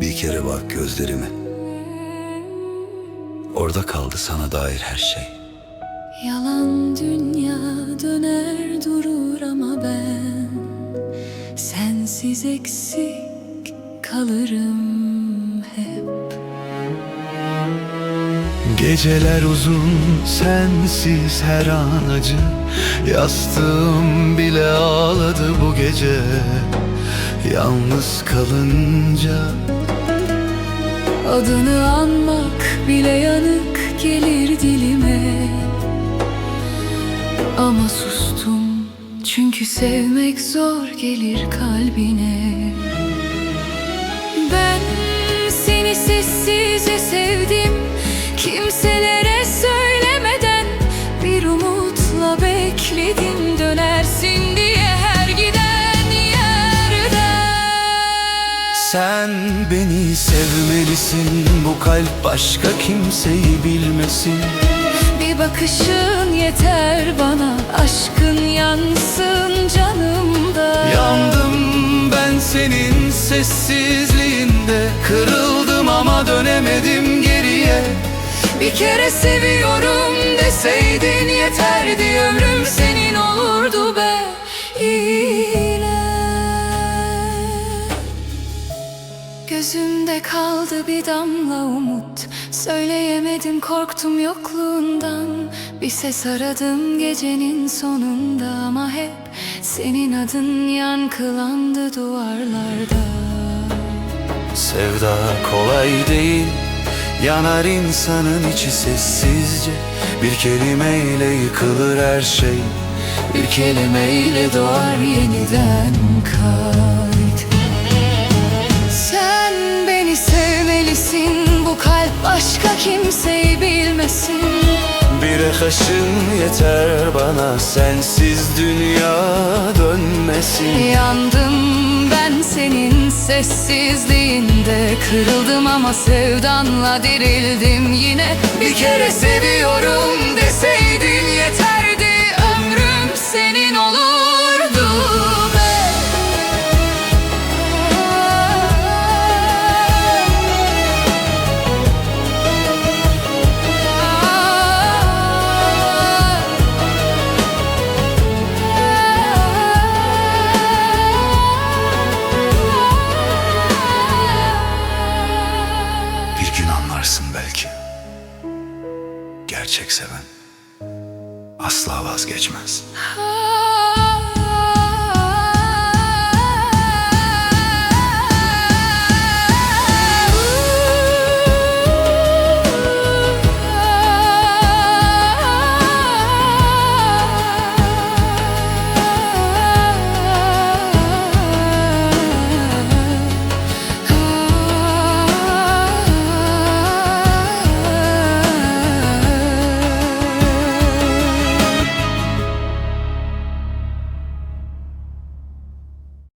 Bir kere bak gözlerime. Orada kaldı sana dair her şey. Yalan dünya döner durur ama ben Sensiz eksik kalırım hep Geceler uzun sensiz her an acı Yastığım bile ağladı bu gece Yalnız kalınca Adını anmak bile yanık gelir dilime. Ama sustum çünkü sevmek zor gelir kalbine. Ben seni sessizce Sen beni sevmelisin. Bu kalp başka kimseyi bilmesin. Bir bakışın yeter bana. Aşkın yansın canımda. Yandım ben senin sessizliğinde. Kırıldım ama dönemedim geriye. Bir kere seviyorum deseydin yeterdi Ömrüm senin Gözümde kaldı bir damla umut. Söyleyemedim korktum yokluğundan. Bir ses aradım gecenin sonunda Ama hep senin adın yankılandı duvarlarda. Sevda kolay değil Yanar insanın içi sessizce. Bir kelimeyle yıkılır her şey Bir kelimeyle doğar yeniden kalp bilmesin Bir kaşın yeter bana Sensiz dünya dönmesin. Yandım ben senin sessizliğinde. Kırıldım ama sevdanla dirildim yine. Bir kere seviyorum deseydin anlarsın belki. Gerçek seven Asla vazgeçmez